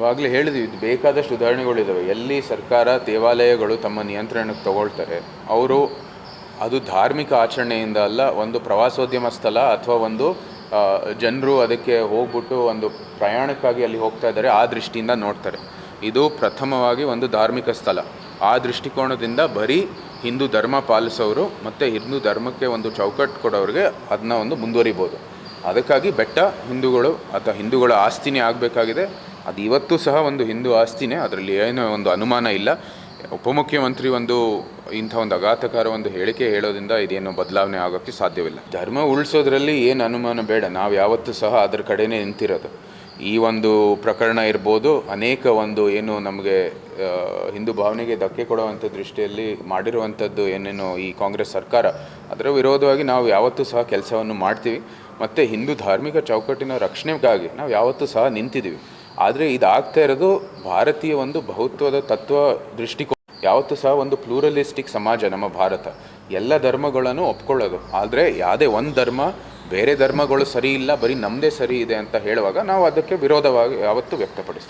ಇವಾಗಲೇ ಹೇಳಿದ್ವಿ, ಇದು ಬೇಕಾದಷ್ಟು ಉದಾಹರಣೆಗಳಿದ್ದಾವೆ ಎಲ್ಲಿ ಸರ್ಕಾರ ದೇವಾಲಯಗಳು ತಮ್ಮ ನಿಯಂತ್ರಣಕ್ಕೆ ತಗೊಳ್ತಾರೆ, ಅವರು ಅದು ಧಾರ್ಮಿಕ ಆಚರಣೆಯಿಂದ ಅಲ್ಲ, ಒಂದು ಪ್ರವಾಸೋದ್ಯಮ ಸ್ಥಳ ಅಥವಾ ಒಂದು ಜನರು ಅದಕ್ಕೆ ಹೋಗ್ಬಿಟ್ಟು ಒಂದು ಪ್ರಯಾಣಕ್ಕಾಗಿ ಅಲ್ಲಿ ಹೋಗ್ತಾ ಇದ್ದಾರೆ, ಆ ದೃಷ್ಟಿಯಿಂದ ನೋಡ್ತಾರೆ. ಇದು ಪ್ರಥಮವಾಗಿ ಒಂದು ಧಾರ್ಮಿಕ ಸ್ಥಳ. ಆ ದೃಷ್ಟಿಕೋನದಿಂದ ಬರೀ ಹಿಂದೂ ಧರ್ಮ ಪಾಲಿಸೋರು ಮತ್ತು ಹಿಂದೂ ಧರ್ಮಕ್ಕೆ ಒಂದು ಚೌಕಟ್ಟು ಕೊಡೋರಿಗೆ ಅದನ್ನ ಒಂದು ಮುಂದುವರಿಬೋದು. ಅದಕ್ಕಾಗಿ ಬೆಟ್ಟ ಹಿಂದೂಗಳು ಅಥವಾ ಹಿಂದೂಗಳ ಆಸ್ತಿನೇ ಆಗಬೇಕಾಗಿದೆ. ಅದು ಇವತ್ತು ಸಹ ಒಂದು ಹಿಂದೂ ಆಸ್ತಿನೇ, ಅದರಲ್ಲಿ ಏನೋ ಒಂದು ಅನುಮಾನ ಇಲ್ಲ. ಉಪಮುಖ್ಯಮಂತ್ರಿ ಒಂದು ಇಂಥ ಒಂದು ಅಘಾತಕಾರ ಒಂದು ಹೇಳಿಕೆ ಹೇಳೋದ್ರಿಂದ ಇದೇನು ಬದಲಾವಣೆ ಆಗೋಕ್ಕೆ ಸಾಧ್ಯವಿಲ್ಲ. ಧರ್ಮ ಉಳಿಸೋದ್ರಲ್ಲಿ ಏನು ಅನುಮಾನ ಬೇಡ, ನಾವು ಯಾವತ್ತೂ ಸಹ ಅದರ ಕಡೆನೇ ನಿಂತಿರೋದು. ಈ ಒಂದು ಪ್ರಕರಣ ಇರ್ಬೋದು, ಅನೇಕ ಒಂದು ಏನು ನಮಗೆ ಹಿಂದೂ ಭಾವನೆಗೆ ಧಕ್ಕೆ ಕೊಡುವಂಥ ದೃಷ್ಟಿಯಲ್ಲಿ ಮಾಡಿರುವಂಥದ್ದು ಏನೇನು ಈ ಕಾಂಗ್ರೆಸ್ ಸರ್ಕಾರ, ಅದರ ವಿರೋಧವಾಗಿ ನಾವು ಯಾವತ್ತೂ ಸಹ ಕೆಲಸವನ್ನು ಮಾಡ್ತೀವಿ. ಮತ್ತು ಹಿಂದೂ ಧಾರ್ಮಿಕ ಚೌಕಟ್ಟಿನ ರಕ್ಷಣೆಗಾಗಿ ನಾವು ಯಾವತ್ತೂ ಸಹ ನಿಂತಿದ್ದೀವಿ. ಆದರೆ ಇದಾಗ್ತಾ ಇರೋದು ಭಾರತೀಯ ಒಂದು ಬಹುತ್ವದ ತತ್ವ ದೃಷ್ಟಿಕೋನ ಯಾವತ್ತೂ ಸಹ ಒಂದು ಪ್ಲೂರಲಿಸ್ಟಿಕ್ ಸಮಾಜ ನಮ್ಮ ಭಾರತ. ಎಲ್ಲ ಧರ್ಮಗಳನ್ನು ಒಪ್ಕೊಳ್ಳೋದು. ಆದರೆ ಯಾವುದೇ ಒಂದು ಧರ್ಮ ಬೇರೆ ಧರ್ಮಗಳು ಸರಿ ಇಲ್ಲ, ಬರೀ ನಮ್ಮದೇ ಸರಿ ಇದೆ ಅಂತ ಹೇಳುವಾಗ ನಾವು ಅದಕ್ಕೆ ವಿರೋಧವಾಗಿ ಯಾವತ್ತೂ ವ್ಯಕ್ತಪಡಿಸ್ತೀವಿ.